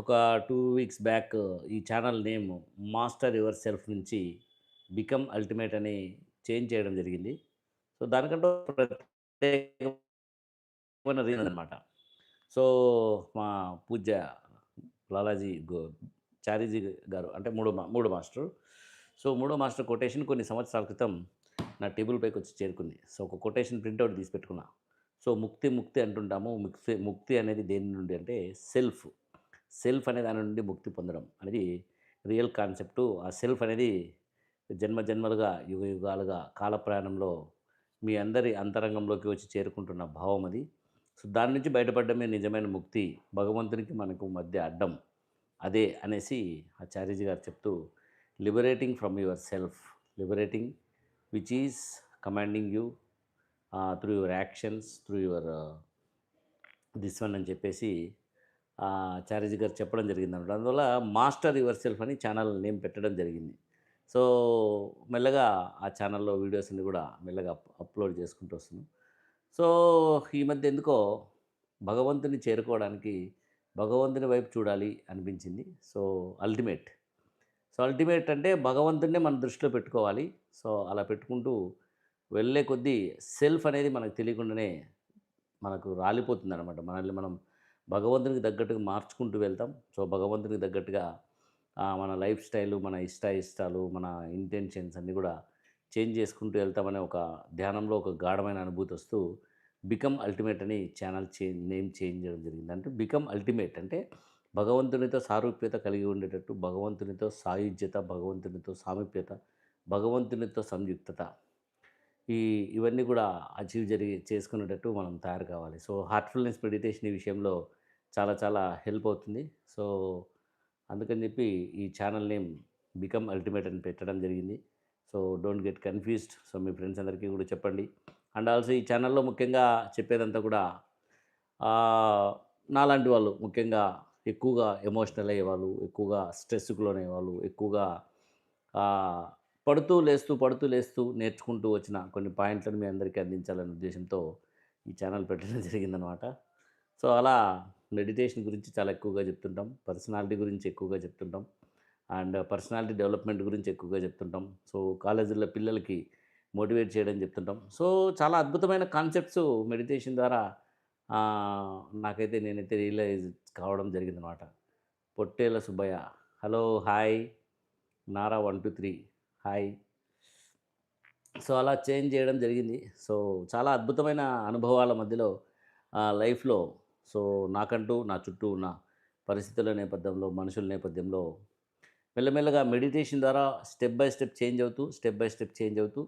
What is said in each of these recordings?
ఒక two weeks back ఈ channel name master yourself నుంచి బికమ్ అల్టిమేట్ అని చేంజ్ చేయడం జరిగింది. సో దానికంటూ ప్రత్యేకమైన రీజన్ అనమాట సో మా పూజ్య లాలాజీ గో చారీజీ గారు అంటే మూడో మా మూడో మాస్టర్. సో మూడో మాస్టర్ కొటేషన్ కొన్ని సంవత్సరాల క్రితం నా టేబుల్ పైకి వచ్చి చేరుకుంది. సో ఒక కొటేషన్ ప్రింట్అవుట్ తీసి పెట్టుకున్నా. సో ముక్తి ముక్తి అంటుంటాము. ముక్తి ముక్తి అనేది దేని నుండి అంటే సెల్ఫ్. సెల్ఫ్ అనే దాని నుండి ముక్తి పొందడం అనేది రియల్ కాన్సెప్టు. ఆ సెల్ఫ్ అనేది జన్మ జన్మలుగా యుగ యుగాలుగా కాల ప్రయాణంలో మీ అందరి అంతరంగంలోకి వచ్చి చేరుకుంటున్న భావం అది. సో దాని నుంచి బయటపడడమే నిజమైన ముక్తి. భగవంతునికి మనకు మధ్య అడ్డం అదే అనేసి ఆచార్యజీ గారు చెప్తూ liberating from yourself. Liberating which is commanding you through your actions through your this one అని చెప్పేసి చార్జీ గారు చెప్పడం జరిగింది అనమాట అందువల్ల మాస్టర్ యువర్ సెల్ఫ్ అని ఛానల్ నేమ్ పెట్టడం జరిగింది. సో మెల్లగా ఆ ఛానల్లో వీడియోస్ని కూడా మెల్లగా అప్లోడ్ చేసుకుంటూ వస్తున్నాం. సో ఈ మధ్య ఎందుకో భగవంతుని చేరుకోవడానికి భగవంతుని వైపు చూడాలి అనిపించింది. So ultimate. సో అల్టిమేట్ అంటే భగవంతుడినే మన దృష్టిలో పెట్టుకోవాలి. సో అలా పెట్టుకుంటూ వెళ్ళే కొద్దీ సెల్ఫ్ అనేది మనకు తెలియకుండానే మనకు రాలిపోతుంది అనమాట మనల్ని మనం భగవంతునికి తగ్గట్టుగా మార్చుకుంటూ వెళ్తాం. సో భగవంతునికి తగ్గట్టుగా మన లైఫ్ స్టైలు మన ఇష్ట ఇష్టాలు మన ఇంటెన్షన్స్ అన్నీ కూడా చేంజ్ చేసుకుంటూ వెళ్తామనే ఒక ధ్యానంలో ఒక గాఢమైన అనుభూతి వస్తూ బికమ్ అల్టిమేట్ అని ఛానల్ చేంజ్ నేమ్ చేంజ్ చేయడం జరిగింది. అంటే బికమ్ అల్టిమేట్ అంటే భగవంతునితో సారూప్యత కలిగి ఉండేటట్టు భగవంతునితో సాయుధ్యత భగవంతునితో సామీప్యత భగవంతునితో సంయుక్తత. ఈ ఇవన్నీ కూడా అచీవ్ జరిగి చేసుకునేటట్టు మనం తయారు కావాలి. సో హార్ట్ఫుల్నెస్ మెడిటేషన్ ఈ విషయంలో చాలా చాలా హెల్ప్ అవుతుంది. సో అందుకని చెప్పి ఈ ఛానల్ నేమ్ బికమ్ అల్టిమేట్ అని పెట్టడం జరిగింది. So don't get confused. So me friends అందరికీ కూడా చెప్పండి. అండ్ ఆల్సో ఈ ఛానల్లో ముఖ్యంగా చెప్పేదంతా కూడా నాలాంటి వాళ్ళు ముఖ్యంగా ఎక్కువగా ఎమోషనల్ అయ్యేవాళ్ళు ఎక్కువగా స్ట్రెస్కు లోనయ్యేవాళ్ళు ఎక్కువగా పడుతూ లేస్తూ పడుతూ లేస్తూ నేర్చుకుంటూ వచ్చిన కొన్ని పాయింట్లను మీ అందరికీ అందించాలనే ఉద్దేశంతో ఈ ఛానల్ పెట్టడం జరిగిందనమాట సో అలా మెడిటేషన్ గురించి చాలా ఎక్కువగా చెప్తుంటాం. పర్సనాలిటీ గురించి ఎక్కువగా చెప్తుంటాం. అండ్ పర్సనాలిటీ డెవలప్మెంట్ గురించి ఎక్కువగా చెప్తుంటాం. సో కాలేజీల్లో పిల్లలకి మోటివేట్ చేయడం చెప్తుంటాం. సో చాలా అద్భుతమైన కాన్సెప్ట్స్ మెడిటేషన్ ద్వారా నాకైతే నేనైతే రియలైజ్ కావడం జరిగిందనమాట Pottela Subbaiah. Hello hi. Nara one two three. Hi. So అలా చేంజ్ చేయడం జరిగింది. సో చాలా అద్భుతమైన అనుభవాల మధ్యలో లైఫ్లో సో నాకంటూ నా చుట్టూ ఉన్న పరిస్థితుల నేపథ్యంలో మనుషుల నేపథ్యంలో మెల్లమెల్లగా మెడిటేషన్ ద్వారా స్టెప్ బై స్టెప్ చేంజ్ అవుతూ స్టెప్ బై స్టెప్ చేంజ్ అవుతూ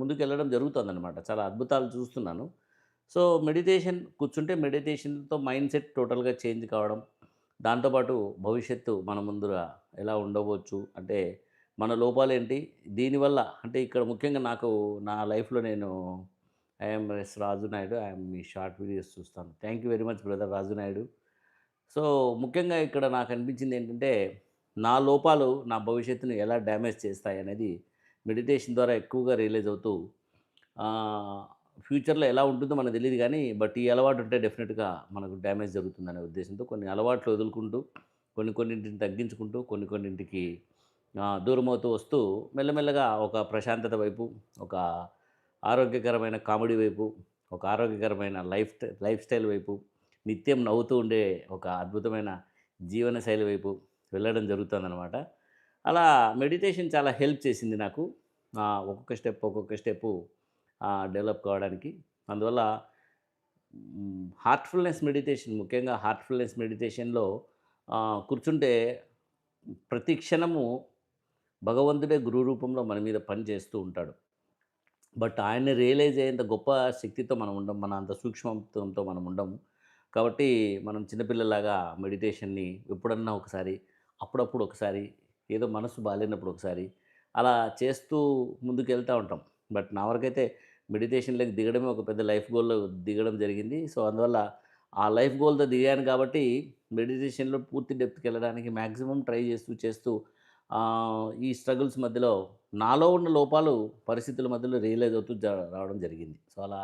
ముందుకు వెళ్ళడం జరుగుతుందన్నమాట. చాలా అద్భుతాలు చూస్తున్నాను. సో మెడిటేషన్ కూర్చుంటే మెడిటేషన్తో మైండ్ సెట్ టోటల్గా చేంజ్ కావడం దాంతోపాటు భవిష్యత్తు మన ముందుగా ఎలా ఉండవచ్చు అంటే మన లోపాలేంటి? దీనివల్ల అంటే ఇక్కడ ముఖ్యంగా నాకు నా లైఫ్లో నేను I'm S Raju Naidu. I'm me short videos చూస్తాను. Thank you very much brother Raju Naidu. So ముఖ్యంగా ఇక్కడ నాకు అనిపించింది ఏంటంటే నా లోపాలు నా భవిష్యత్తును ఎలా డ్యామేజ్ చేస్తాయి అనేది మెడిటేషన్ ద్వారా ఎక్కువగా రియలైజ్ అవుతూ ఫ్యూచర్లో ఎలా ఉంటుందో మనకు తెలియదు కానీ బట్ ఈ అలవాటు ఉంటే డెఫినెట్గా మనకు డ్యామేజ్ జరుగుతుందనే ఉద్దేశంతో కొన్ని అలవాట్లు వదులుకుంటూ కొన్ని కొన్నింటిని తగ్గించుకుంటూ కొన్ని కొన్నింటికి దూరమవుతూ వస్తూ మెల్లమెల్లగా ఒక ప్రశాంతత వైపు ఒక ఆరోగ్యకరమైన కామెడీ వైపు ఒక ఆరోగ్యకరమైన లైఫ్ స్టై- లైఫ్ స్టైల్ వైపు నిత్యం నవ్వుతూ ఉండే ఒక అద్భుతమైన జీవనశైలి వైపు వెళ్ళడం జరుగుతుందన్నమాట. అలా మెడిటేషన్ చాలా హెల్ప్ చేసింది నాకు. ఒక్కొక్క స్టెప్ ఒక్కొక్క స్టెప్ డెవలప్ కావడానికి. అందువల్ల హార్ట్ఫుల్నెస్ మెడిటేషన్ ముఖ్యంగా హార్ట్ఫుల్నెస్ మెడిటేషన్లో కూర్చుంటే ప్రతి క్షణము భగవంతుడే గురు రూపంలో మన మీద పని చేస్తూ ఉంటాడు. బట్ ఆయన్ని రియలైజ్ అయ్యేంత గొప్ప శక్తితో మనం ఉండం మన అంత సూక్ష్మత్వంతో మనం ఉండము. కాబట్టి మనం చిన్నపిల్లలాగా మెడిటేషన్ని ఎప్పుడన్నా ఒకసారి అప్పుడప్పుడు ఒకసారి ఏదో మనసు బాగాలేనప్పుడు ఒకసారి అలా చేస్తూ ముందుకు వెళ్తూ ఉంటాం. బట్ నా వరకైతే మెడిటేషన్లోకి దిగడమే ఒక పెద్ద లైఫ్ గోల్లో దిగడం జరిగింది. సో అందువల్ల ఆ లైఫ్ గోల్తో దిగాను కాబట్టి మెడిటేషన్లో పూర్తి డెప్త్కి వెళ్ళడానికి మ్యాక్సిమం ట్రై చేస్తూ చేస్తూ ఈ స్ట్రగుల్స్ మధ్యలో నాలో ఉన్న లోపాలు పరిస్థితుల మధ్యలో రియలైజ్ అవుతూ రావడం జరిగింది. సో అలా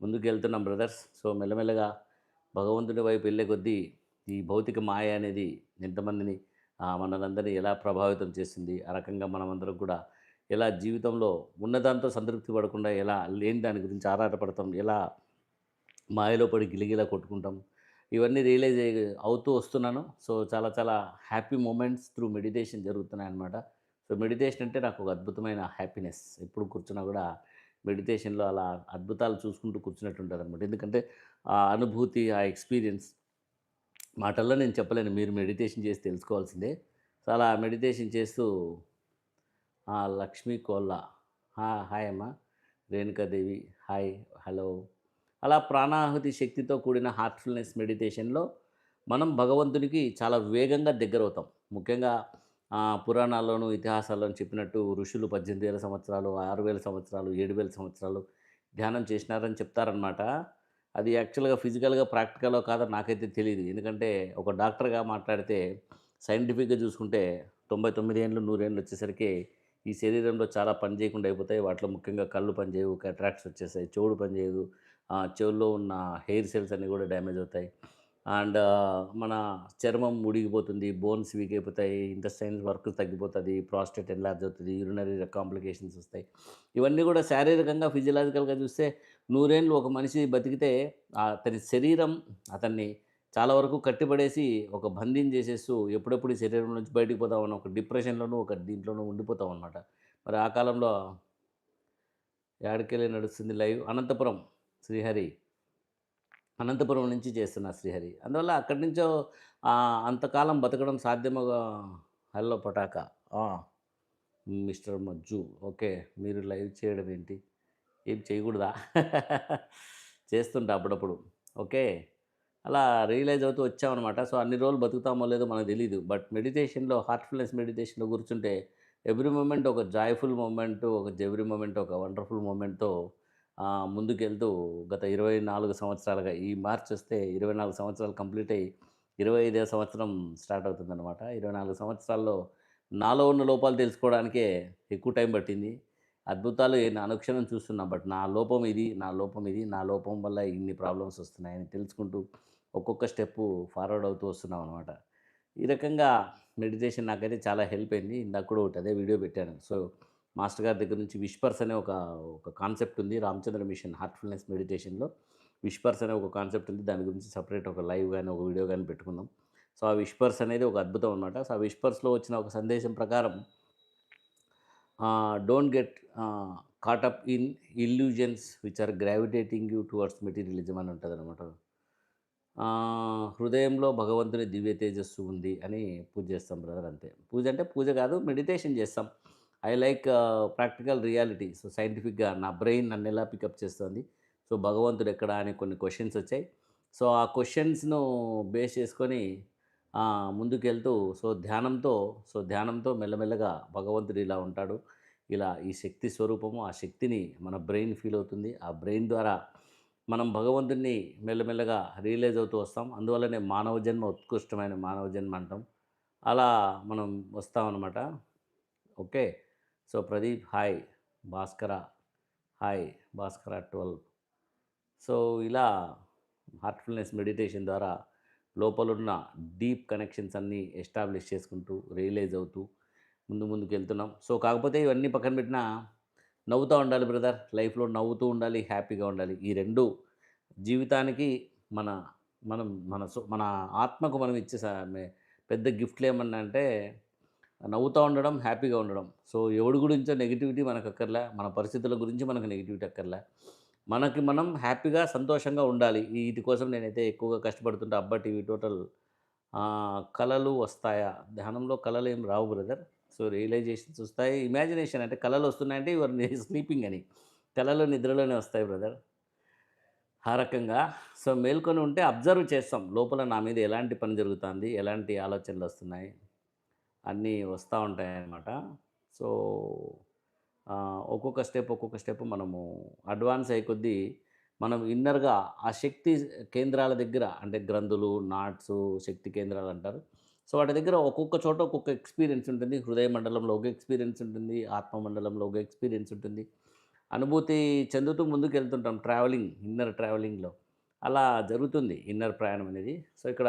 ముందుకు వెళ్తున్నాం బ్రదర్స్. సో మెల్లమెల్లగా భగవంతుడి వైపు వెళ్ళే కొద్దీ ఈ భౌతిక మాయ అనేది ఎంతమందిని మనందరినీ ఎలా ప్రభావితం చేసింది ఆ రకంగా మనమందరం కూడా ఎలా జీవితంలో ఉన్నదాంతో సంతృప్తి పడకుండా ఎలా లేని దాని గురించి ఆరాటపడతాం ఎలా మాయలో పడి గిలిగిలా కొట్టుకుంటాం ఇవన్నీ రియలైజ్ అవుతూ వస్తున్నాను. సో చాలా చాలా హ్యాపీ మూమెంట్స్ త్రూ మెడిటేషన్ జరుగుతున్నాయి అన్నమాట సో మెడిటేషన్ అంటే నాకు ఒక అద్భుతమైన హ్యాపీనెస్. ఎప్పుడు కూర్చున్నా కూడా మెడిటేషన్లో అలా అద్భుతాలు చూసుకుంటూ కూర్చున్నట్టు ఉంటుంది అనమాట ఎందుకంటే ఆ అనుభూతి ఆ ఎక్స్పీరియన్స్ మాటల్లో నేను చెప్పలేను. మీరు మెడిటేషన్ చేసి తెలుసుకోవాల్సిందే. సో అలా మెడిటేషన్ చేస్తూ లక్ష్మీ కోళ్ళ హాయ్ అమ్మ. రేణుకాదేవి హాయ్. హలో. అలా ప్రాణాహుతి శక్తితో కూడిన హార్ట్ఫుల్నెస్ మెడిటేషన్లో మనం భగవంతునికి చాలా వేగంగా దగ్గర అవుతాం ముఖ్యంగా పురాణాల్లోనూ ఇతిహాసాల్లోనూ చెప్పినట్టు ఋషులు పద్దెనిమిది వేల సంవత్సరాలు ఆరు వేల సంవత్సరాలు ఏడు వేల సంవత్సరాలు ధ్యానం చేసినారని చెప్తారనమాట అది యాక్చువల్గా ఫిజికల్గా ప్రాక్టికల్లో కాదో నాకైతే తెలియదు ఎందుకంటే ఒక డాక్టర్గా మాట్లాడితే సైంటిఫిక్గా చూసుకుంటే తొంభై తొమ్మిది ఏళ్ళు నూరేళ్ళు వచ్చేసరికి ఈ శరీరంలో చాలా పని చేయకుండా అయిపోతాయి. వాటిలో ముఖ్యంగా కళ్ళు పనిచేయవు కట్రాక్ట్స్ వచ్చేసాయి చెవుడు పనిచేయదు చెవుల్లో ఉన్న హెయిర్ సెల్స్ అన్నీ కూడా డ్యామేజ్ అవుతాయి. అండ్ మన చర్మం ముడిగిపోతుంది బోన్స్ వీక్ అయిపోతాయి ఇంటెస్టైన్స్ వర్క్ తగ్గిపోతుంది ప్రాస్టేట్ ఎన్లార్జ్ అవుతుంది యూరినరీ కాంప్లికేషన్స్ వస్తాయి. ఇవన్నీ కూడా శారీరకంగా ఫిజియలాజికల్గా చూస్తే నూరేళ్ళు ఒక మనిషి బతికితే అతని శరీరం అతన్ని చాలా వరకు కట్టిపడేసి ఒక బంధిం చేసేస్తూ ఎప్పుడెప్పుడు శరీరం నుంచి బయటికి పోతామని ఒక డిప్రెషన్లోనూ ఒక దీంట్లోనూ ఉండిపోతాం అన్నమాట మరి ఆ కాలంలో యాడికెళ్ళి నడుస్తుంది లైవ్ అనంతపురం. శ్రీహరి. అనంతపురం నుంచి చేస్తున్నా శ్రీహరి. అందువల్ల అక్కడి నుంచో అంతకాలం బతకడం సాధ్యముగా హలో పటాక? మిస్టర్ మజ్జు. ఓకే మీరు లైవ్ చేయడం ఏంటి? ఏం చేయకూడదా? చేస్తుంటా అప్పుడప్పుడు. ఓకే అలా రియలైజ్ అవుతూ వచ్చామన్నమాట. సో అన్ని రోజులు బతుకుతామో లేదో మనకు తెలియదు బట్ మెడిటేషన్లో హార్ట్ఫుల్నెస్ మెడిటేషన్లో కూర్చుంటే ఎవ్రీ మూమెంట్ ఒక జాయ్ఫుల్ మూమెంట్ ఒక ఎవ్రీ మూమెంట్ ఒక వండర్ఫుల్ మూమెంట్తో ముందుకెళ్తూ గత ఇరవై నాలుగు సంవత్సరాలుగా ఈ మార్చ్ వస్తే ఇరవై నాలుగు సంవత్సరాలు కంప్లీట్ అయ్యి ఇరవై ఐదో సంవత్సరం స్టార్ట్ అవుతుందన్నమాట. ఇరవై నాలుగు సంవత్సరాల్లో నాలో ఉన్న లోపాలు తెలుసుకోవడానికే ఎక్కువ టైం పట్టింది. అద్భుతాలు నేను అనుక్షణం చూస్తున్నా. బట్ నా లోపం ఇది నా లోపం ఇది నా లోపం వల్ల ఇన్ని ప్రాబ్లమ్స్ వస్తున్నాయని తెలుసుకుంటూ ఒక్కొక్క స్టెప్పు ఫార్వర్డ్ అవుతూ వస్తున్నాం అనమాట ఈ రకంగా మెడిటేషన్ నాకైతే చాలా హెల్ప్ అయింది. ఇందాక కూడా ఒకటి అదే వీడియో పెట్టాను. సో మాస్టర్ గారి దగ్గర నుంచి విష్పర్స్ అనే ఒక ఒక కాన్సెప్ట్ ఉంది. రామచంద్ర మిషన్ హార్ట్ఫుల్నెస్ మెడిటేషన్లో విష్పర్స్ అనే ఒక కాన్సెప్ట్ ఉంది. దాని గురించి సపరేట్ ఒక లైవ్ కానీ ఒక వీడియో కానీ పెట్టుకుందాం సో ఆ విష్పర్స్ అనేది ఒక అద్భుతం అనమాట సో ఆ విష్పర్స్లో వచ్చిన ఒక సందేశం ప్రకారం don't get caught up in illusions which are gravitating you towards materialism అని ఉంటుంది అనమాట హృదయంలో భగవంతుని దివ్య తేజస్సు ఉంది అని పూజ చేస్తాం బ్రదర్ అంతే. పూజ అంటే పూజ కాదు మెడిటేషన్ చేస్తాం. I like practical reality. So సైంటిఫిక్గా నా బ్రెయిన్ నన్ను ఎలా పికప్ చేస్తుంది. సో భగవంతుడు ఎక్కడ అని కొన్ని క్వశ్చన్స్ వచ్చాయి. సో ఆ క్వశ్చన్స్ను బేస్ చేసుకొని ముందుకెళ్తూ సో ధ్యానంతో సో ధ్యానంతో మెల్లమెల్లగా భగవంతుడు ఇలా ఉంటాడు. ఇలా ఈ శక్తి స్వరూపము ఆ శక్తిని మన బ్రెయిన్ ఫీల్ అవుతుంది. ఆ బ్రెయిన్ ద్వారా మనం భగవంతుడిని మెల్లమెల్లగా రియలైజ్ అవుతూ వస్తాం. అందువల్లనే మానవ జన్మ ఉత్కృష్టమైన మానవ జన్మ అంటాం. అలా మనం వస్తామన్నమాట. Okay? So Pradeep hi. Bhaskara hi. Bhaskara twelve. So ఇలా హార్ట్ఫుల్నెస్ మెడిటేషన్ ద్వారా లోపలున్న డీప్ కనెక్షన్స్ అన్నీ ఎస్టాబ్లిష్ చేసుకుంటూ రియలైజ్ అవుతూ ముందు ముందుకు వెళ్తున్నాం. సో కాకపోతే ఇవన్నీ పక్కన పెట్టినా నవ్వుతూ ఉండాలి బ్రదర్. లైఫ్లో నవ్వుతూ ఉండాలి హ్యాపీగా ఉండాలి. ఈ రెండు జీవితానికి మన మనం మన మన ఆత్మకు మనం ఇచ్చే స- పెద్ద గిఫ్ట్లు ఏమన్నా అంటే నవ్వుతూ ఉండడం హ్యాపీగా ఉండడం. సో ఎవడి గురించో నెగిటివిటీ మనకు అక్కర్లే మన పరిస్థితుల గురించి మనకు నెగిటివిటీ అక్కర్లే. మనకి మనం హ్యాపీగా సంతోషంగా ఉండాలి. వీటి కోసం నేనైతే ఎక్కువగా కష్టపడుతుంటే అబ్బా టీవీ టోటల్ కళలు వస్తాయా? ధ్యానంలో కళలు ఏం రావు బ్రదర్. సో రియలైజేషన్స్ వస్తాయి. ఇమాజినేషన్ అంటే కళలు వస్తున్నాయంటే యువర్ స్లీపింగ్ అని. కళలు నిద్రలోనే వస్తాయి బ్రదర్. ఆ రకంగా. సో మేల్కొని ఉంటే అబ్జర్వ్ చేస్తాం. లోపల నా మీద ఎలాంటి పని జరుగుతుంది? ఎలాంటి ఆలోచనలు వస్తున్నాయి? అన్నీ వస్తూ ఉంటాయి అన్నమాట సో ఒక్కొక్క స్టెప్ ఒక్కొక్క స్టెప్ మనము అడ్వాన్స్ అయ్యే కొద్దీ మనం ఇన్నర్గా ఆ శక్తి కేంద్రాల దగ్గర అంటే గ్రంథులు నాట్స్ శక్తి కేంద్రాలు అంటారు. సో వాటి దగ్గర ఒక్కొక్క చోట ఒక్కొక్క ఎక్స్పీరియన్స్ ఉంటుంది. హృదయ మండలంలో ఒక ఎక్స్పీరియన్స్ ఉంటుంది. ఆత్మ మండలంలో ఒక ఎక్స్పీరియన్స్ ఉంటుంది. అనుభూతి చెందుతూ ముందుకు వెళ్తుంటాం ట్రావెలింగ్ ఇన్నర్ ట్రావెలింగ్లో. అలా జరుగుతుంది ఇన్నర్ ప్రయాణం అనేది. సో ఇక్కడ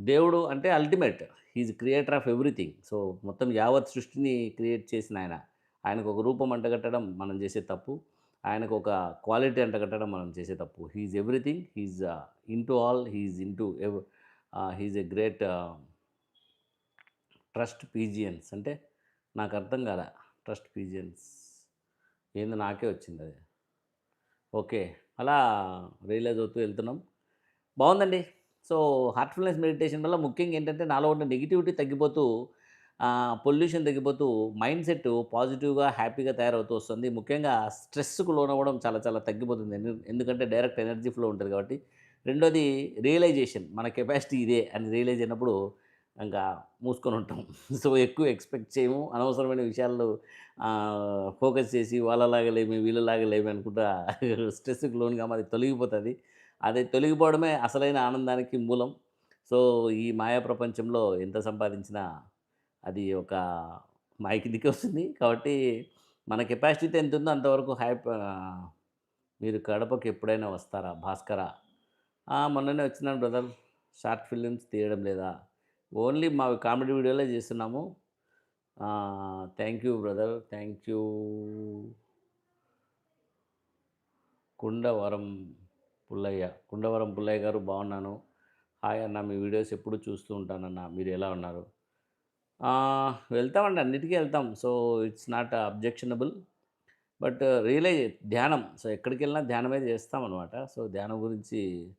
దేవుడు అంటే ultimate. Is creator of everything. So మొత్తం యావత్ సృష్టిని క్రియేట్ చేసిన ఆయన. ఆయనకు ఒక రూపం అంటగట్టడం మనం చేసే తప్పు. ఆయనకు ఒక క్వాలిటీ అంటగట్టడం మనం చేసే తప్పు. He's everything. He's into all. He's into ev he's a great trust pigeons. అంటే నాకు అర్థం కాలే ట్రస్ట్ పీజియన్స్. ఏంది నాకే వచ్చింది అది. ఓకే. అలా రియలైజ్ అవుతూ వెళ్తున్నాం. బాగుందండి. సో హార్ట్ఫుల్నెస్ మెడిటేషన్ వల్ల ముఖ్యంగా ఏంటంటే నాలో ఉన్న నెగిటివిటీ తగ్గిపోతూ పొల్యూషన్ తగ్గిపోతూ మైండ్ సెట్ పాజిటివ్గా హ్యాపీగా తయారవుతూ వస్తుంది. ముఖ్యంగా స్ట్రెస్కు లోనవ్వడం చాలా చాలా తగ్గిపోతుంది. ఎందుకంటే డైరెక్ట్ ఎనర్జీ ఫ్లో ఉంటుంది కాబట్టి. రెండోది రియలైజేషన్ మన కెపాసిటీ ఇదే అని రియలైజ్ అయినప్పుడు ఇంకా మూసుకొని ఉంటాం. సో ఎక్కువ ఎక్స్పెక్ట్ చేయము. అనవసరమైన విషయాల్లో ఫోకస్ చేసి వాళ్ళలాగలేమి లేమి లేమి అనుకుంటా స్ట్రెస్కి లోన్గా మరి తొలగిపోతుంది. అది తొలగిపోవడమే అసలైన ఆనందానికి మూలం. సో ఈ మాయా ప్రపంచంలో ఎంత సంపాదించినా అది ఒక మైకి దిక్కు వస్తుంది కాబట్టి మన కెపాసిటీ ఎంత ఉందో అంతవరకు హ్యాపీ మీరు కడపకి ఎప్పుడైనా వస్తారా? భాస్కర? మొన్ననే వచ్చినాను బ్రదర్. షార్ట్ ఫిలిమ్స్ తీయడం లేదా? ఓన్లీ మా కామెడీ వీడియోలే చేస్తున్నాము. Thank you brother. Thank you. Kundavaram Pullaiah. Kundavaram Pullaiah గారు బాగున్నాను. హాయ్ అన్న మీ వీడియోస్ ఎప్పుడు చూస్తూ ఉంటానన్న. మీరు ఎలా ఉన్నారు? వెళ్తామండి అన్నిటికీ వెళ్తాం. So it's not objectionable but realise ధ్యానం. సో ఎక్కడికి వెళ్ళినా ధ్యానమే చేస్తామన్నమాట. అనమాట సో ధ్యానం గురించి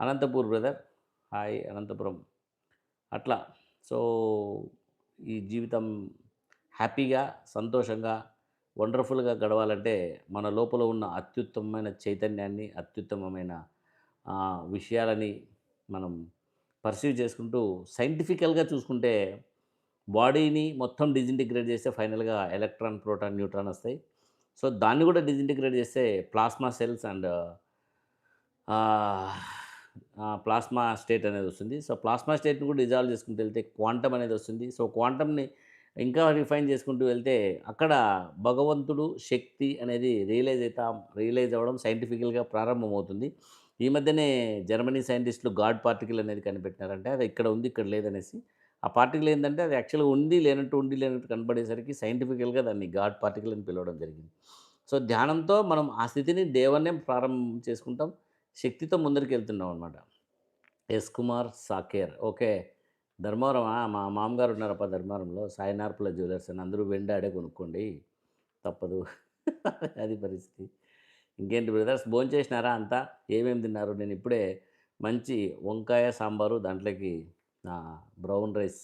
అనంతపూర్ బ్రదర్. హాయ్ అనంతపురం. అట్లా. సో ఈ జీవితం హ్యాపీగా సంతోషంగా వండర్ఫుల్గా గడవాలంటే మన లోపల ఉన్న అత్యుత్తమమైన చైతన్యాన్ని అత్యుత్తమమైన విషయాలని మనం పర్సీవ్ చేసుకుంటూ సైంటిఫికల్గా చూసుకుంటే బాడీని మొత్తం డిజింటిగ్రేట్ చేస్తే ఫైనల్గా ఎలక్ట్రాన్ ప్రోటాన్ న్యూట్రాన్ వస్తాయి. సో దాన్ని కూడా డిజింటిగ్రేట్ చేస్తే plasma cells and plasma state అనేది వస్తుంది. సో ప్లాస్మా స్టేట్ని కూడా డిజాల్వ్ చేసుకుంటూ వెళ్తే క్వాంటమ్ అనేది వస్తుంది. సో క్వాంటమ్ని ఇంకా రిఫైన్ చేసుకుంటూ వెళ్తే అక్కడ భగవంతుడు శక్తి అనేది రియలైజ్ అవుతాం రియలైజ్ అవ్వడం సైంటిఫికల్గా ప్రారంభమవుతుంది. ఈ మధ్యనే జర్మనీ సైంటిస్టులు గాడ్ పార్టికల్ అనేది కనిపెట్టినారంటే అది ఇక్కడ ఉంది ఇక్కడ లేదనేసి. ఆ పార్టికల్ ఏంటంటే అది యాక్చువల్గా ఉంది లేనట్టు ఉండి లేనట్టు కనపడేసరికి సైంటిఫికల్గా దాన్ని గాడ్ పార్టికల్ అని పిలవడం జరిగింది. సో ధ్యానంతో మనం ఆ స్థితిని దేవన్నే ప్రారంభం చేసుకుంటాం శక్తితో ముందరికి వెళ్తున్నాం అనమాట ఎస్ కుమార్ సాకేర్. ఓకే. ధర్మవరం మా మామగారు ఉన్నారప్ప ధర్మవరంలో. సాయినార్పుల జ్యువెలర్స్ అని అందరూ వెండాడే కొనుక్కోండి. తప్పదు. అది పరిస్థితి. ఇంకేంటి బ్రదర్స్ భోంచేసినారా అంతా? ఏమేమి తిన్నారు? నేను ఇప్పుడే మంచి వంకాయ సాంబారు దాంట్లోకి బ్రౌన్ రైస్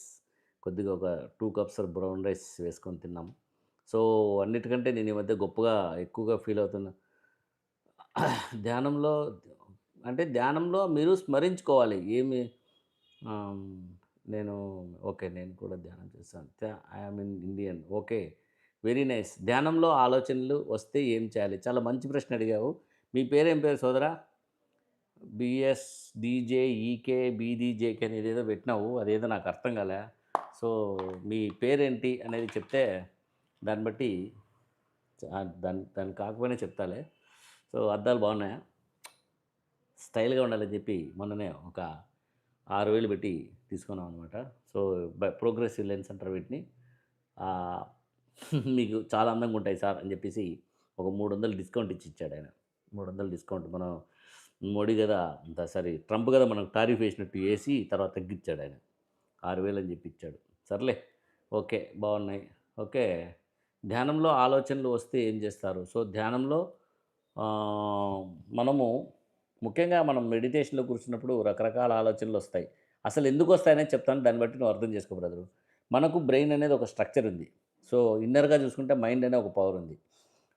కొద్దిగా ఒక టూ కప్స్ బ్రౌన్ రైస్ వేసుకొని తిన్నాం. సో అన్నిటికంటే నేను ఈ మధ్య గొప్పగా ఎక్కువగా ఫీల్ అవుతున్నా. ధ్యానంలో అంటే ధ్యానంలో మీరు స్మరించుకోవాలి. ఏమి నేను ఓకే నేను కూడా ధ్యానం చేస్తాను. I'm in Indian okay very nice. ధ్యానంలో ఆలోచనలు వస్తే ఏం చేయాలి? చాలా మంచి ప్రశ్న అడిగావు. మీ పేరేం పేరు సోదరా? బిఎస్ డీజే ఈకే బీడీజేకే అనేది ఏదో పెట్టినావు. అదేదో నాకు అర్థం కాలే. సో మీ పేరేంటి అనేది చెప్తే దాన్ని బట్టి దాని దాన్ని కాకపోయినా చెప్తాలే. సో అద్దాలు బాగున్నాయా? స్టైల్గా ఉండాలని చెప్పి మొన్ననే ఒక ఆరు వేలు పెట్టి తీసుకున్నాం అనమాట సో ప్రోగ్రెసివ్ లెన్స్ అంటారు వీటిని. మీకు చాలా అందంగా ఉంటాయి సార్ అని చెప్పేసి ఒక మూడు వందలు డిస్కౌంట్ ఇచ్చి ఇచ్చాడు ఆయన. మూడు వందలు డిస్కౌంట్. మనం మోడీ కదా అంత సరే ట్రంప్ కదా మనకు టారిఫ్ వేసినట్టు వేసి తర్వాత తగ్గించాడు ఆయన. ఆరు వేలు అని చెప్పి ఇచ్చాడు. సర్లే ఓకే బాగున్నాయి. ఓకే ధ్యానంలో ఆలోచనలు వస్తే ఏం చేస్తారు? సో ధ్యానంలో మనము ముఖ్యంగా మనం మెడిటేషన్లో కూర్చున్నప్పుడు రకరకాల ఆలోచనలు వస్తాయి. అసలు ఎందుకు వస్తాయనేది చెప్తాను దాన్ని బట్టి నువ్వు అర్థం చేసుకో బ్రదరు మనకు బ్రెయిన్ అనేది ఒక స్ట్రక్చర్ ఉంది. సో ఇన్నర్గా చూసుకుంటే మైండ్ అనే ఒక పవర్ ఉంది.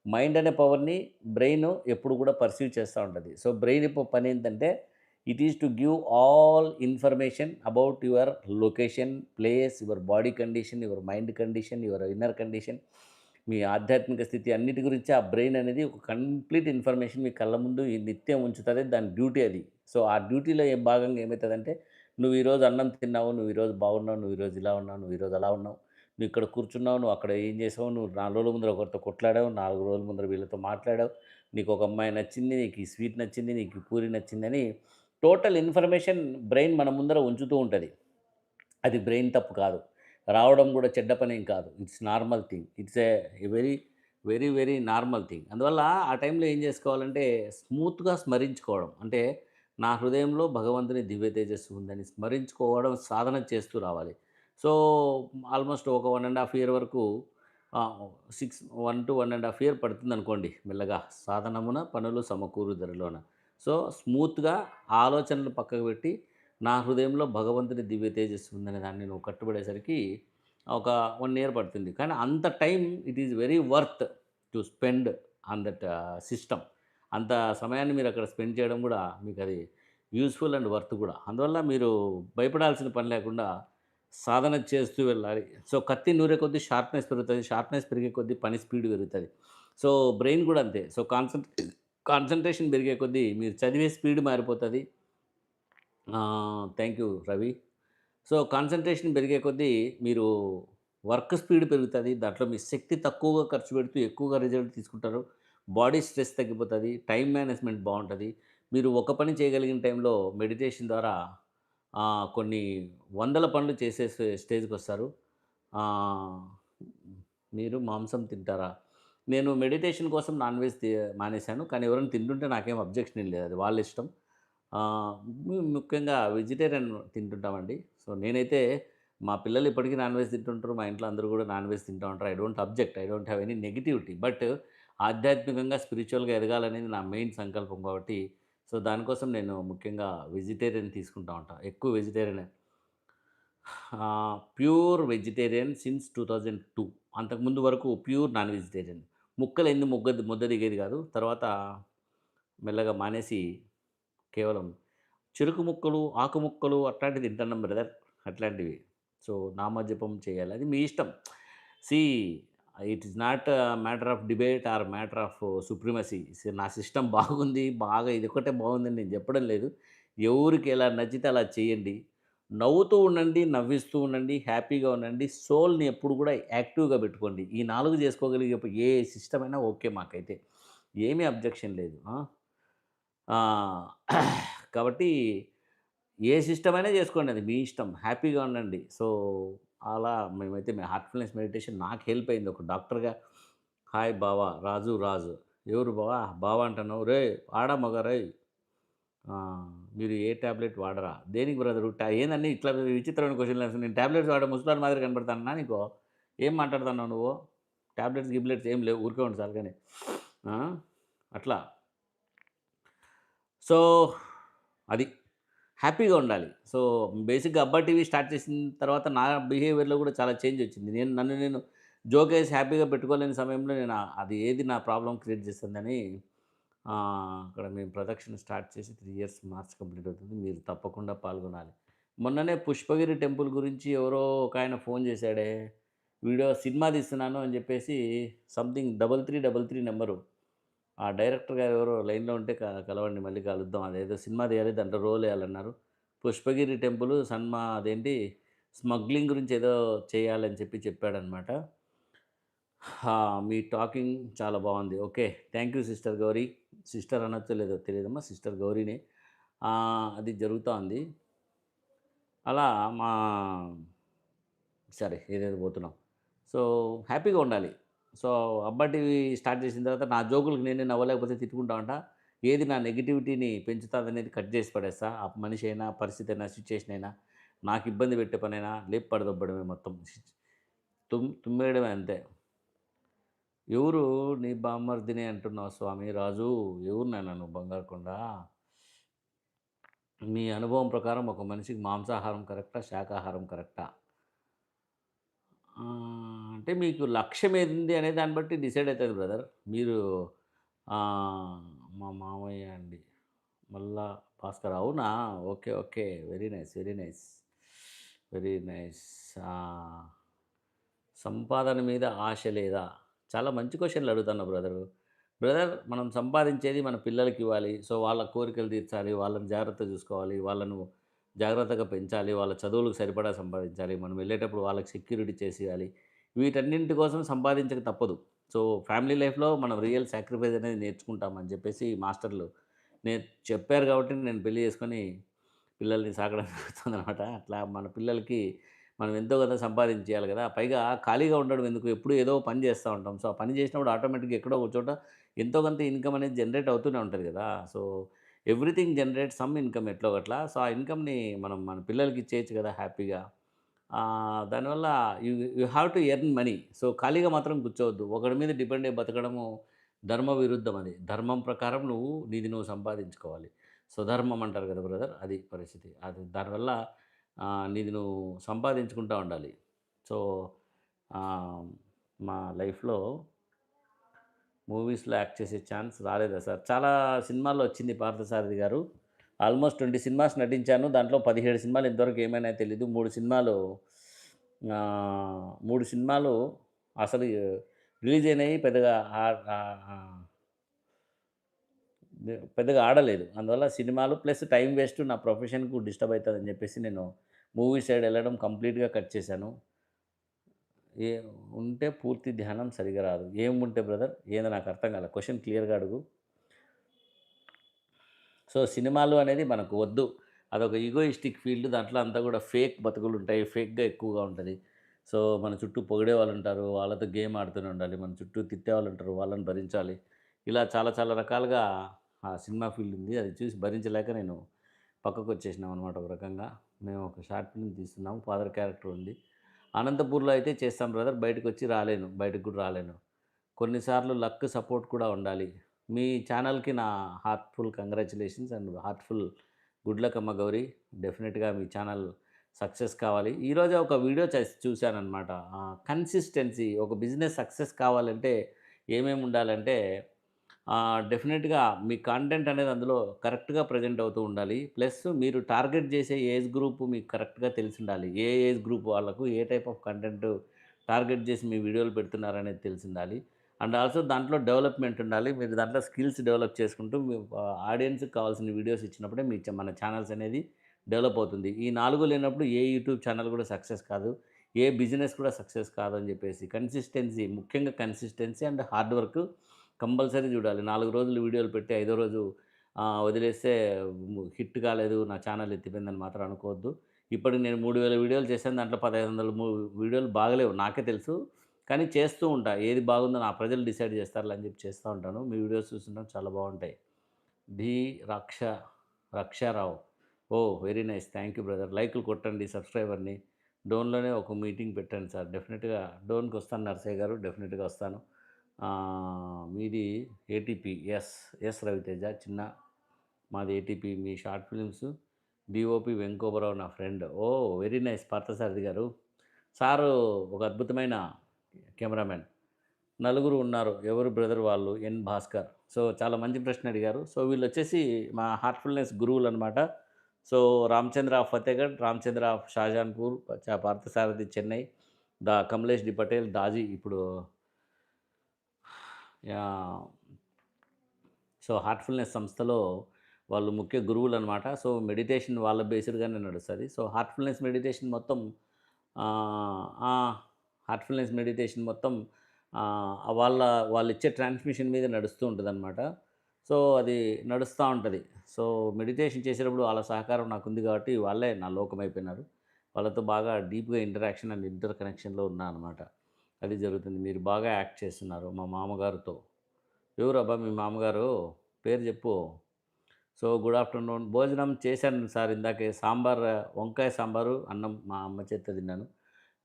మైండ్ అనే పవర్ని బ్రెయిన్ ఎప్పుడు కూడా పర్సీవ్ చేస్తూ ఉంటుంది. సో బ్రెయిన్ ఇప్పుడు పని ఏంటంటే it is to give all information about your location place your body condition your mind condition your inner condition మీ ఆధ్యాత్మిక స్థితి అన్నిటి గురించి ఆ బ్రెయిన్ అనేది ఒక కంప్లీట్ ఇన్ఫర్మేషన్ మీ కళ్ళ ముందు నిత్యం ఉంచుతుంది. దాని డ్యూటీ అది. సో ఆ డ్యూటీలో ఏ భాగంగా ఏమవుతుందంటే నువ్వు ఈరోజు అన్నం తిన్నావు నువ్వు ఈరోజు బాగున్నావు నువ్వు ఈరోజు ఇలా ఉన్నావు నువ్వు ఈరోజు అలా ఉన్నావు నువ్వు ఇక్కడ కూర్చున్నావు నువ్వు అక్కడ ఏం చేసావు నువ్వు నాలుగు రోజుల ముందర ఒకరితో కొట్లాడావు నాలుగు రోజుల ముందర వీళ్ళతో మాట్లాడావు నీకు ఒక అమ్మాయి నచ్చింది నీకు ఈ స్వీట్ నచ్చింది నీకు ఈ పూరి నచ్చిందని టోటల్ ఇన్ఫర్మేషన్ బ్రెయిన్ మన ముందర ఉంచుతూ ఉంటుంది. అది బ్రెయిన్ తప్పు కాదు. రావడం కూడా చెడ్డ పనేం కాదు. It's normal thing. It's a very very very normal thing. అందువల్ల ఆ టైంలో ఏం చేసుకోవాలంటే స్మూత్గా స్మరించుకోవడం. అంటే నా హృదయంలో భగవంతుని దివ్య తేజస్సు ఉందని స్మరించుకోవడం సాధన చేస్తూ రావాలి. సో ఆల్మోస్ట్ ఒక వన్ అండ్ హాఫ్ ఇయర్ వరకు six one to one and half year పడుతుంది అనుకోండి మెల్లగా సాధనమున పనులు సమకూరు ధరలోన. సో స్మూత్గా ఆలోచనలు పక్కకు పెట్టి నా హృదయంలో భగవంతుని దివ్య తేజస్సు ఉందనే దాన్ని నువ్వు కట్టుబడేసరికి ఒక వన్ ఇయర్ పడుతుంది. కానీ అంత time it is very worth to spend on that system. అంత సమయాన్ని మీరు అక్కడ స్పెండ్ చేయడం కూడా మీకు అది యూస్ఫుల్ అండ్ వర్త్ కూడా. అందువల్ల మీరు భయపడాల్సిన పని లేకుండా సాధన చేస్తూ వెళ్ళాలి. సో కత్తి నూరే కొద్దీ షార్ప్నెస్ పెరుగుతుంది. షార్ప్నెస్ పెరిగే కొద్దీ పని స్పీడ్ పెరుగుతుంది. సో బ్రెయిన్ కూడా అంతే. సో కాన్సన్ట్రే కాన్సన్ట్రేషన్ పెరిగే కొద్దీ మీరు చదివే స్పీడ్ మారిపోతుంది. Thank you Ravi. So concentration పెరిగే కొద్దీ మీరు వర్క్ స్పీడ్ పెరుగుతుంది. దాంట్లో మీ శక్తి తక్కువగా ఖర్చు పెడుతూ ఎక్కువగా రిజల్ట్ తీసుకుంటారు. బాడీ స్ట్రెస్ తగ్గిపోతుంది టైం మేనేజ్మెంట్ బాగుంటుంది. మీరు ఒక పని చేయగలిగిన టైంలో మెడిటేషన్ ద్వారా కొన్ని వందల పనులు చేసే స్టేజ్కి వస్తారు. మీరు మాంసం తింటారా? నేను మెడిటేషన్ కోసం నాన్ వెజ్ తి- మానేశాను. కానీ ఎవరైనా తింటుంటే నాకేం అబ్జెక్షన్ లేదు. అది వాళ్ళ ఇష్టం. ముఖ్యంగా వెజిటేరియన్ తింటుంటామండి. సో నేనైతే మా పిల్లలు ఇప్పటికీ నాన్ వెజ్ తింటుంటారు. మా ఇంట్లో అందరూ కూడా నాన్ వెజ్ తింటూ ఉంటారు. I don't object. I don't have any negativity. But ఆధ్యాత్మికంగా స్పిరిచువల్గా ఎదగాలనేది నా మెయిన్ సంకల్పం కాబట్టి సో దానికోసం నేను ముఖ్యంగా వెజిటేరియన్ తీసుకుంటా ఉంటాను ఎక్కువ vegetarian. Pure vegetarian since two thousand two. అంతకుముందు వరకు ప్యూర్ నాన్ వెజిటేరియన్. ముక్కలు ఎందు ముగ్గ ముద్ద దిగేది కాదు. తర్వాత మెల్లగా మానేసి కేవలం చెరుకు ముక్కలు ఆకు ముక్కలు అట్లాంటివి తింటున్నాం బ్రదర్. అట్లాంటివి. సో నామజపం చేయాలి. అది మీ ఇష్టం. See it is not matter of debate or matter of supremacy. నా సిస్టమ్ బాగుంది బాగా ఇది ఒకటే బాగుందని నేను చెప్పడం లేదు. ఎవరికి ఎలా నచ్చితే అలా చేయండి. నవ్వుతూ ఉండండి నవ్విస్తూ ఉండండి హ్యాపీగా ఉండండి. సోల్ని ఎప్పుడు కూడా యాక్టివ్గా పెట్టుకోండి. ఈ నాలుగు చేసుకోగలిగే ఏ సిస్టమ్ అయినా ఓకే మాకైతే. ఏమీ అబ్జెక్షన్ లేదు. కాబట్టి ఏ సిస్టమ్ అయినా చేసుకోండి అది మీ ఇష్టం. హ్యాపీగా ఉండండి. సో అలా మేమైతే మీ హార్ట్ఫుల్నెస్ మెడిటేషన్ నాకు హెల్ప్ అయింది. ఒక డాక్టర్గా హాయ్ బావా రాజు రాజు. ఎవరు బావా? బావా అంటున్నావు. రే ఆడా మగ రే మీరు ఏ ట్యాబ్లెట్ వాడరా? దేనికి బ్రదర్? ఏందన్నీ ఇట్లా విచిత్రమైన క్వశ్చన్ లేదు నేను ట్యాబ్లెట్స్ వాడే ముసలాన్ మాదిరి కనబడతానా నీకు? ఏం మాట్లాడుతున్నావు నువ్వు? ట్యాబ్లెట్స్ గిబ్లెట్స్ ఏం లేవు ఊరికే ఉండి సార్ కానీ. అట్లా. సో అది. హ్యాపీగా ఉండాలి. సో బేసిక్గా అబ్బా టీవీ స్టార్ట్ చేసిన తర్వాత నా బిహేవియర్లో కూడా చాలా చేంజ్ వచ్చింది. నేను నన్ను నేను జోక్ వేసి హ్యాపీగా పెట్టుకోలేని సమయంలో నేను అది ఏది నా ప్రాబ్లం క్రియేట్ చేస్తుందని అక్కడ మేము ప్రదక్షిణ స్టార్ట్ చేసి త్రీ ఇయర్స్ మార్చ్ కంప్లీట్ అవుతుంది. మీరు తప్పకుండా పాల్గొనాలి. మొన్ననే పుష్పగిరి టెంపుల్ గురించి ఎవరో ఒక ఆయన ఫోన్ చేశాడే వీడియో సినిమా తీస్తున్నాను అని చెప్పేసి something double three double three number ఆ డైరెక్టర్ గారు ఎవరో లైన్లో ఉంటే కలవండి మళ్ళీ కలుద్దాం. అదేదో సినిమా తీయాలి దాంట్లో రోల్ వేయాలన్నారు. పుష్పగిరి టెంపుల్ సన్మా అదేంటి స్మగ్లింగ్ గురించి ఏదో చేయాలని చెప్పి చెప్పాడనమాట. మీ టాకింగ్ చాలా బాగుంది. Okay thank you sister Gauri. Sister అనొచ్చో లేదో తెలియదమ్మా సిస్టర్ గౌరీనే. అది జరుగుతూ ఉంది అలా మా సరే ఏదేదో పోతున్నాం. సో హ్యాపీగా ఉండాలి. సో అబ్బా స్టార్ట్ చేసిన తర్వాత నా జోకులకు నేనే నవ్వలేకపోతే తిట్టుకుంటా ఉంటా ఏది నా నెగిటివిటీని పెంచుతుంది అనేది కట్ చేసి పడేస్తా. ఆ మనిషి అయినా పరిస్థితి అయినా సిచ్యుయేషన్ అయినా నాకు ఇబ్బంది పెట్టే పనైనా లేపు పడదొబ్బడమే మొత్తం. తుమ్ తుమ్మేయడమే అంతే. ఎవరు నీ బామ్మర్దిని అంటున్నావు స్వామి? రాజు ఎవరు నేను బంగారు కొండ మీ అనుభవం ప్రకారం ఒక మనిషికి మాంసాహారం కరెక్టా? శాకాహారం కరెక్టా? అంటే మీకు లక్ష్యం ఏది అనే దాన్ని బట్టి డిసైడ్ అవుతుంది బ్రదర్. మీరు మా మామయ్య అండి. మళ్ళా భాస్కర్ అవునా? Okay okay. Very nice very nice. Very nice. సంపాదన మీద ఆశ లేదా? చాలా మంచి క్వశ్చన్లు అడుగుతున్నా బ్రదరు. బ్రదర్ మనం సంపాదించేది మన పిల్లలకి ఇవ్వాలి. సో వాళ్ళ కోరికలు తీర్చాలి వాళ్ళని జాగ్రత్త చూసుకోవాలి వాళ్ళను జాగ్రత్తగా పెంచాలి వాళ్ళ చదువులకు సరిపడా సంపాదించాలి మనం వెళ్ళేటప్పుడు వాళ్ళకి సెక్యూరిటీ చేసేయాలి వీటన్నింటి కోసం సంపాదించక తప్పదు సో ఫ్యామిలీ లైఫ్లో మనం రియల్ సాక్రిఫైస్ అనేది నేర్చుకుంటామని చెప్పేసి మాస్టర్లు నేను చెప్పారు కాబట్టి నేను పెళ్ళి చేసుకొని పిల్లల్ని సాగడం జరుగుతుంది అనమాట అట్లా మన పిల్లలకి మనం ఎంతో కదా సంపాదించేయాలి కదా! పైగా ఖాళీగా ఉండడం ఎందుకు? ఎప్పుడు ఏదో పని చేస్తూ ఉంటాం. సో, ఆ పని చేసినప్పుడు ఆటోమేటిక్‌గా ఎక్కడో ఒక చోట ఎంతో కొంత ఇన్‌కమ్ అనేది జనరేట్ అవుతూనే ఉంటుంది కదా! So, everything generate some income ఎట్లో గట్లా సో, ఆ ఇన్‌కమ్‌ని మనం మన పిల్లలకి ఇచ్చేయచ్చు కదా హ్యాపీగా. దానివల్ల you you have to earn money. So, ఖాళీగా మాత్రం కూర్చోవద్దు. ఒకడి మీద డిపెండ్ అయ్యి బతకడము ధర్మ విరుద్ధం అది. ధర్మం ప్రకారం నువ్వు నీది నువ్వు సంపాదించుకోవాలి. స్వధర్మం అంటారు కదా బ్రదర్! అది పరిస్థితి. అది దానివల్ల ఆహ్, నీది నువ్వు సంపాదించుకుంటూ ఉండాలి. సో, మా లైఫ్‌లో మూవీస్‌లో యాక్ట్ చేసే ఛాన్స్ రాలేదా సార్? చాలా సినిమాల్లో వచ్చింది పార్థసారథి గారు. ఆల్మోస్ట్ 20 సినిమాస్ నటించాను. దాంట్లో 17 సినిమాలు ఇంతవరకు ఏమైనా తెలీదు. మూడు సినిమాలు మూడు సినిమాలు అసలు రిలీజ్ అయినాయి. పెద్దగా పెద్దగా ఆడలేదు. అందువల్ల సినిమాలు ప్లస్ టైం వేస్ట్ నా ప్రొఫెషన్‌కు డిస్టర్బ్ అవుతుందని చెప్పేసి నేను మూవీ సైడ్ వెళ్ళడం కంప్లీట్‌గా కట్ చేశాను. ఏ ఉంటే పూర్తి ధ్యానం సరిగా రాదు. ఏముంటే బ్రదర్? ఏందో నాకు అర్థం కాలే. క్వశ్చన్ క్లియర్‌గా అడుగు. సో, సినిమాలు అనేది మనకు వద్దు. అదొక ఈగోయిస్టిక్ ఫీల్డ్. దాంట్లో అంతా కూడా ఫేక్ బతుకులు ఉంటాయి ఫేక్‌గా ఎక్కువగా ఉంటుంది సో, మన చుట్టూ పొగిడే వాళ్ళు ఉంటారు వాళ్ళతో గేమ్ ఆడుతూనే ఉండాలి. మన చుట్టూ తిట్టే వాళ్ళుంటారు వాళ్ళని భరించాలి. ఇలా చాలా చాలా రకాలుగా ఆ సినిమా ఫీల్డ్ ఉంది. అది చూసి భరించలేక నేను పక్కకు వచ్చేసామనమాట ఒక రకంగా. మేము ఒక షార్ట్ ఫిల్మ్ తీస్తున్నాము. ఫాదర్ క్యారెక్టర్ ఉంది. అనంతపూర్‌లో అయితే చేస్తాం బ్రదర్. బయటకొచ్చి రాలేను. బయటకు కూడా రాలేను. కొన్నిసార్లు లక్ సపోర్ట్ కూడా ఉండాలి. మీ ఛానల్‌కి నా heartful congratulations and heartful good luck అమ్మ గౌరీ డెఫినెట్గా మీ ఛానల్ సక్సెస్ కావాలి. ఈరోజే ఒక వీడియో చేసి చూశాననమాట. కన్సిస్టెన్సీ ఒక బిజినెస్ సక్సెస్ కావాలంటే ఏమేమి ఉండాలంటే డెఫినెట్గా మీ కంటెంట్ అనేది అందులో కరెక్ట్‌గా ప్రెజెంట్ అవుతూ ఉండాలి. ప్లస్ మీరు టార్గెట్ చేసే ఏజ్ గ్రూప్ మీకు కరెక్ట్‌గా తెలిసి ఉండాలి ఏ ఏజ్ గ్రూప్ వాళ్ళకు ఏ టైప్ ఆఫ్ కంటెంట్ టార్గెట్ చేసి మీ వీడియోలు పెడుతున్నారనేది తెలిసి ఉండాలి అండ్ ఆల్సో దాంట్లో డెవలప్‌మెంట్ ఉండాలి. మీరు దాంట్లో స్కిల్స్ డెవలప్ చేసుకుంటూ మీ ఆడియన్స్‌కి కావాల్సిన వీడియోస్ ఇచ్చినప్పుడే మీ మన ఛానల్స్ అనేది డెవలప్ అవుతుంది. ఈ నాలుగు లేనప్పుడు ఏ యూట్యూబ్ ఛానల్ కూడా సక్సెస్ కాదు. ఏ బిజినెస్ కూడా సక్సెస్ కాదని చెప్పేసి కన్సిస్టెన్సీ ముఖ్యంగా consistency and hard work compulsory చూడాలి. నాలుగు రోజులు వీడియోలు పెట్టి ఐదో రోజు వదిలేస్తే హిట్ కాలేదు. నా ఛానల్ ఎత్తిపోయిందని మాత్రం అనుకోవద్దు. ఇప్పటికి నేను మూడు వేల వీడియోలు చేశాను. దాంట్లో పదహైదు వందల వీడియోలు బాగలేవు. నాకే తెలుసు. కానీ చేస్తూ ఉంటా. ఏది బాగుందో నా ప్రజలు డిసైడ్ చేస్తారులే అని చెప్పి చేస్తూ ఉంటాను. మీ వీడియోస్ చూస్తుంటాం చాలా బాగుంటాయి. D Raksha Raksharao. Oh very nice. Thank you brother. లైక్లు కొట్టండి సబ్స్క్రైబర్‌ని. డోన్‌లోనే ఒక మీటింగ్ పెట్టండి సార్. డెఫినెట్గా డోన్‌కి వస్తాను నర్సయ్య గారు. డెఫినెట్గా వస్తాను. మీది ఏటీపీ. Yes yes Raviteja. చిన్న మాది ఏటీపీ. మీ షార్ట్ ఫిల్మ్స్ బీఓపి వెంకోబరావు నా friend. Oh very nice Parthasarathi గారు. సారు ఒక అద్భుతమైన కెమెరామెన్. నలుగురు ఉన్నారు. ఎవరు బ్రదర్ వాళ్ళు? ఎన్ భాస్కర్. సో, చాలా మంచి ప్రశ్న అడిగారు. సో, వీళ్ళు వచ్చేసి మా heartfulness గురువులనమాట. So, Ramchandra of Fatehgarh, Ramchandra of Shahjahanpur Parthasarathi Chennai, the Kamlesh D Patel Daaji ఇప్పుడు సో, హార్ట్‌ఫుల్‌నెస్ సంస్థలో వాళ్ళు ముఖ్య గురువులనమాట. సో, మెడిటేషన్ వాళ్ళ బేస్డ్‌గానే నడుస్తుంది సో, హార్ట్‌ఫుల్‌నెస్ మెడిటేషన్ మొత్తం హార్ట్‌ఫుల్‌నెస్ మెడిటేషన్ మొత్తం వాళ్ళ వాళ్ళ ఇచ్చే ట్రాన్స్‌మిషన్ మీద నడుస్తూ ఉంటుంది అనమాట సో, అది నడుస్తూ ఉంటుంది సో, మెడిటేషన్ చేసేటప్పుడు వాళ్ళ సహకారం నాకు ఉంది కాబట్టి వాళ్ళే నా లోకమైపోయినారు. వాళ్ళతో బాగా డీప్‌గా ఇంటరాక్షన్ అండ్ ఇంటర్ కనెక్షన్‌లో ఉన్నా అనమాట. అది జరుగుతుంది. మీరు బాగా యాక్ట్ చేస్తున్నారు మా మామగారితో. ఎవరబ్బా మీ మామగారు? పేరు చెప్పు. So, good afternoon. భోజనం చేశాను సార్ ఇందాకే. సాంబార్ వంకాయ సాంబారు, అన్నం మా అమ్మ చేత తిన్నాను.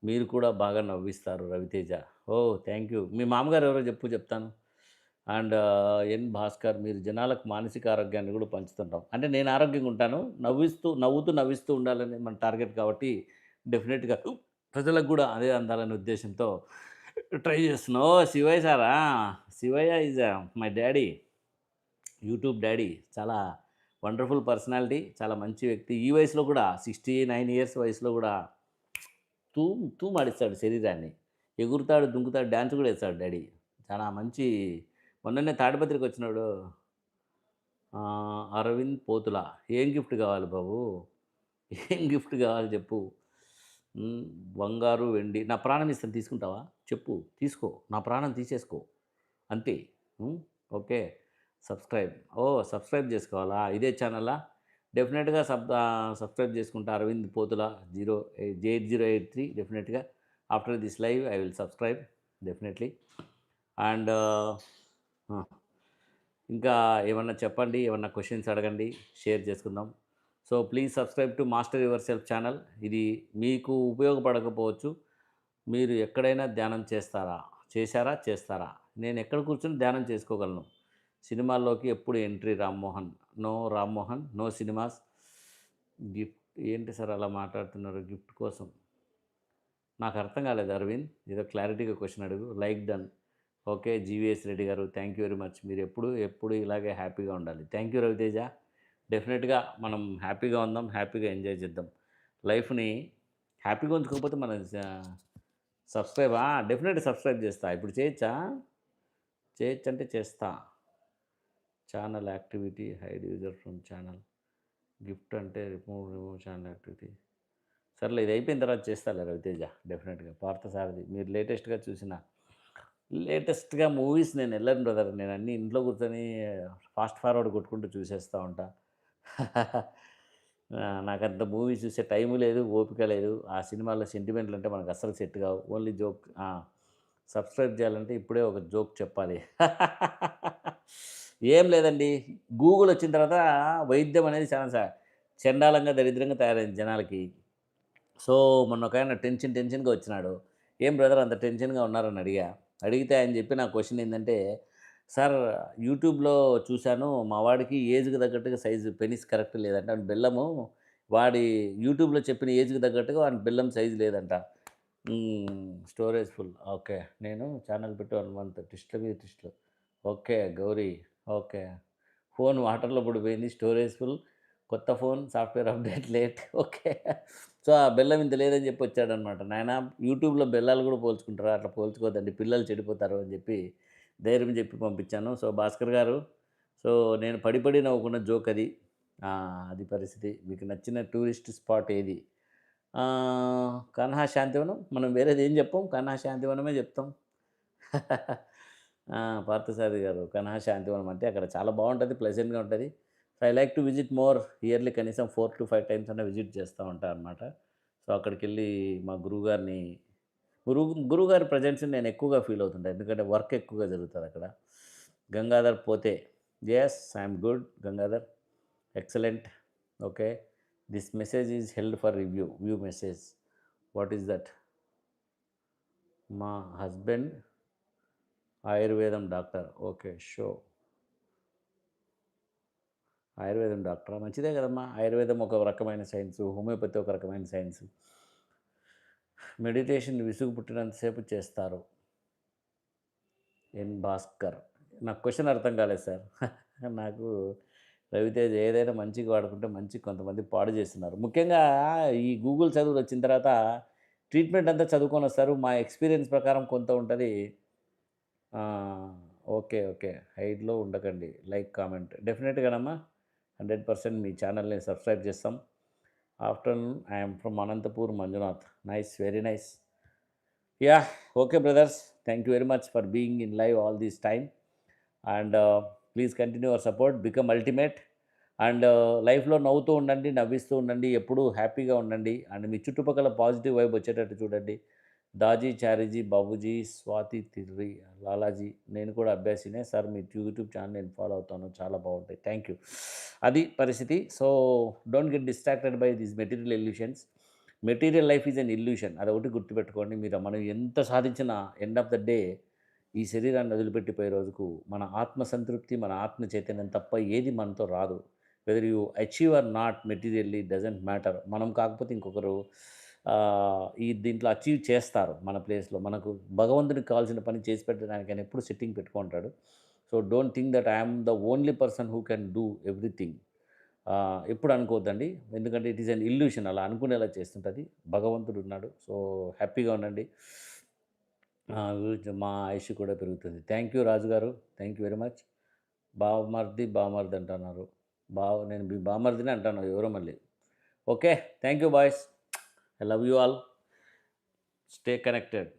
మీరు కూడా బాగా నవ్విస్తారు రవితేజ. Oh thank you. మీ మామగారు ఎవరో చెప్పు చెప్తాను. అండ్ ఎన్ భాస్కర్ మీరు జనాలకు మానసిక ఆరోగ్యాన్ని కూడా పంచుతుంటాం. అంటే నేను ఆరోగ్యంగా ఉంటాను. నవ్విస్తూ నవ్వుతూ నవ్విస్తూ ఉండాలని మన టార్గెట్ కాబట్టి డెఫినెట్గా ప్రజలకు కూడా అదే అందాలనే ఉద్దేశంతో ట్రై చేస్తున్నా. శివయ్య సారా? Shivayya is my daddy YouTube daddy చాలా వండర్‌ఫుల్ పర్సనాలిటీ. చాలా మంచి వ్యక్తి. ఈ వయసులో కూడా 69 ఇయర్స్ వయసులో కూడా తూ తూమాడిస్తాడు శరీరాన్ని. ఎగురుతాడు, దుంకుతాడు, డ్యాన్స్ కూడా వేస్తాడు డాడీ చాలా మంచి మొన్ననే తాడిపత్రికి వచ్చినాడు. అరవింద్ పోతుల. ఏం గిఫ్ట్ కావాలి బాబు? ఏం గిఫ్ట్ కావాలి చెప్పు? బంగారు, వెండి నా ప్రాణం ఇస్తాను తీసుకుంటావా? చెప్పు. తీసుకో. నా ప్రాణం తీసేసుకో. అంతే. ఓకే. సబ్స్క్రైబ్ ఓ సబ్స్క్రైబ్ చేసుకోవాలా ఇదే ఛానలా డెఫినెట్గా సబ్ సబ్స్క్రైబ్ చేసుకుంటా Aravind Pothula zero eight zero eight three డెఫినెట్గా after this live I will subscribe definitely and ఇంకా ఏమన్నా చెప్పండి ఏమన్నా క్వశ్చన్స్ అడగండి షేర్ చేసుకుందాం so please subscribe to master yourself channel. ఇది మీకు ఉపయోగపడకపోవచ్చు. మీరు ఎక్కడైనా ధ్యానం చేస్తారా? చేశారా? చేస్తారా? నేను ఎక్కడ కూర్చొని ధ్యానం చేసుకోగలను? సినిమాల్లోకి ఎప్పుడు entry? Rammohan no Rammohan no cinemas. Gift ఏంటి సార్ అలా మాట్లాడుతున్నారు? గిఫ్ట్ కోసం. నాకు అర్థం కాలేదు అరవింద్. ఏదో క్లారిటీగా క్వశ్చన్ అడుగు. Like done. Okay GVS Reddy garu thank you very much. మీరు ఎప్పుడు ఎప్పుడు ఇలాగే హ్యాపీగా ఉండాలి. Thank you Raviteja. డెఫినెట్గా మనం హ్యాపీగా ఉందాం హ్యాపీగా ఎంజాయ్ చేద్దాం. లైఫ్ని హ్యాపీగా ఉంచుకోకపోతే మనం సబ్స్క్రైబా డెఫినెట్ సబ్స్క్రైబ్ చేస్తా. ఇప్పుడు చేయొచ్చా? చేయొచ్చు అంటే చేస్తా. Channel activity hide user from channel. Gift అంటే రిమూవ్ రిమూవ్ ఛానల్ యాక్టివిటీ. సర్లే ఇది అయిపోయిన తర్వాత చేస్తాలే రవితేజ డెఫినెట్గా. పార్థసారథి మీరు లేటెస్ట్గా చూసిన లేటెస్ట్గా మూవీస్ నేను వెళ్ళను బ్రదర్ నేను అన్ని ఇంట్లో కూర్చొని ఫాస్ట్ ఫార్వర్డ్ కొట్టుకుంటూ చూసేస్తూ ఉంటా. నాకు అంత మూవీ చూసే టైం లేదు ఓపిక లేదు. ఆ సినిమాలో సెంటిమెంట్లు అంటే మనకు అస్సలు సెట్ కావు. ఓన్లీ జోక్ సబ్స్క్రైబ్ చేయాలంటే ఇప్పుడే ఒక జోక్ చెప్పాలి. ఏం లేదండి. గూగుల్ వచ్చిన తర్వాత వైద్యం అనేది చాలా చండాలంగా దరిద్రంగా తయారైంది జనాలకి. సో మొన్న ఒక ఆయన టెన్షన్ టెన్షన్గా వచ్చినాడు. ఏం బ్రదర్ అంత టెన్షన్గా ఉన్నారని అడిగా. అడిగితే ఆయన చెప్పి నా క్వశ్చన్ ఏంటంటే సార్ యూట్యూబ్లో చూశాను మా వాడికి ఏజ్కి తగ్గట్టుగా సైజు పెనిస్ కరెక్ట్ లేదంట. అని బెల్లము వాడి యూట్యూబ్లో చెప్పిన ఏజ్కి తగ్గట్టుగా వాడి బెల్లం సైజు లేదంట. Storage full. ఓకే. నేను ఛానల్ పెట్టి వన్ మంత్. టిస్ట్ల మీద టిస్ట్లు ఓకే గౌరీ. ఓకే. ఫోన్ వాటర్లో పడిపోయింది. Storage full. కొత్త phone software update late. Okay. So ఆ బెల్లం ఇంత లేదని చెప్పి వచ్చాడనమాట. నాయన యూట్యూబ్లో బెల్లాలు కూడా పోల్చుకుంటారా? అట్లా పోల్చుకోవద్దండి. పిల్లలు చెడిపోతారు అని చెప్పి ధైర్యం చెప్పి పంపించాను. సో భాస్కర్ గారు సో నేను పడి పడి నవ్వుకున్న జోక్ అది. అది పరిస్థితి. మీకు నచ్చిన టూరిస్ట్ స్పాట్ ఏది? కన్హా శాంతివనం. మనం వేరేది ఏం చెప్పాం? కన్హా శాంతివనమే చెప్తాం. పార్థసారి గారు కన్హా శాంతివనం అంటే అక్కడ చాలా బాగుంటుంది ప్లెజెంట్గా ఉంటుంది. So I like to visit more yearly కనీసం ఫోర్ టు ఫైవ్ టైమ్స్ అన్న విజిట్ చేస్తూ ఉంటాను అనమాట సో అక్కడికి వెళ్ళి మా గురువుగారిని గురువు గురువుగారి ప్రజెన్స్ని నేను ఎక్కువగా ఫీల్ అవుతుంటాను ఎందుకంటే వర్క్ ఎక్కువగా జరుగుతుంది అక్కడ. గంగాధర్ పోతే yes I'm good Gangadhar. Excellent okay this message is held for review view message what is that మా హస్బెండ్ ఆయుర్వేదం డాక్టర్ ఓకే షో ఆయుర్వేదం డాక్టర్ మంచిదే కదమ్మా. ఆయుర్వేదం ఒక రకమైన సైన్స్ హోమియోపతి ఒక రకమైన సైన్స్ మెడిటేషన్ విసుగు పుట్టినంతసేపు చేస్తారు. ఎన్ భాస్కర్. నాకు క్వశ్చన్ అర్థం కాలేదు సార్. నాకు రవితేజ ఏదైనా మంచిగా వాడుకుంటే మంచి కొంతమంది పాడు చేస్తున్నారు. ముఖ్యంగా ఈ గూగుల్ చదువులు వచ్చిన తర్వాత ట్రీట్మెంట్ అంతా చదువుకొని వస్తారు. మా ఎక్స్పీరియన్స్ ప్రకారం కొంత ఉంటుంది. Okay okay. హైట్లో ఉండకండి. Like comment. డెఫినెట్గానమ్మా. హండ్రెడ్ పర్సెంట్ మీ ఛానల్ని సబ్స్క్రైబ్ చేస్తాం. Afternoon I'm from Anantapur Manjunath nice very nice ya okay brothers thank you very much for being in live all this time and please continue our support become ultimate and లైఫ్లో నవ్వుతూ ఉండండి నవ్విస్తూ ఉండండి ఎప్పుడూ హ్యాపీగా ఉండండి. And మీ చుట్టుపక్కల positive vibe వచ్చేటట్టు చూడండి. దాజీ చారీజీ బాబుజీ స్వాతి తిర్రి లాలాజీ నేను కూడా అభ్యాసినే సార్ మీ యూట్యూబ్ ఛానల్ నేను ఫాలో అవుతాను. చాలా బాగుంటాయి. Thank you. అది పరిస్థితి. So don't get distracted by these material illusions. Material life is an illusion. అదొకటి గుర్తుపెట్టుకోండి. మీరు మనం ఎంత సాధించినా ఎండ్ ఆఫ్ ద డే ఈ శరీరాన్ని వదిలిపెట్టిపోయే రోజుకు మన ఆత్మ సంతృప్తి మన ఆత్మ చైతన్యం తప్ప ఏది మనతో రాదు. Whether you achieve or not materially doesn't matter మనం కాకపోతే ఇంకొకరు ఈ దీంట్లో అచీవ్ చేస్తారు మన ప్లేస్లో. మనకు భగవంతునికి కావాల్సిన పని చేసి పెట్టడానికి ఆయన ఎప్పుడు సెట్టింగ్ పెట్టుకుంటాడు. So don't think that I'm the only person who can do everything. ఎప్పుడు అనుకోవద్దండి. ఎందుకంటే ఇట్ ఈస్ అన్ ఇల్యూషన్. అలా అనుకునేలా చేస్తుంటుంది. భగవంతుడు ఉన్నాడు. సో హ్యాపీగా ఉండండి. మా ఆయుష్ కూడా పెరుగుతుంది. థ్యాంక్ యూ రాజు గారు థ్యాంక్ యూ వెరీ మచ్. బావమర్ది బావమర్ది అంటున్నారు. బావ నేను మీ బావమర్దిని అంటాను. ఎవరో మళ్ళీ. Okay. Thank you boys. I love you all stay connected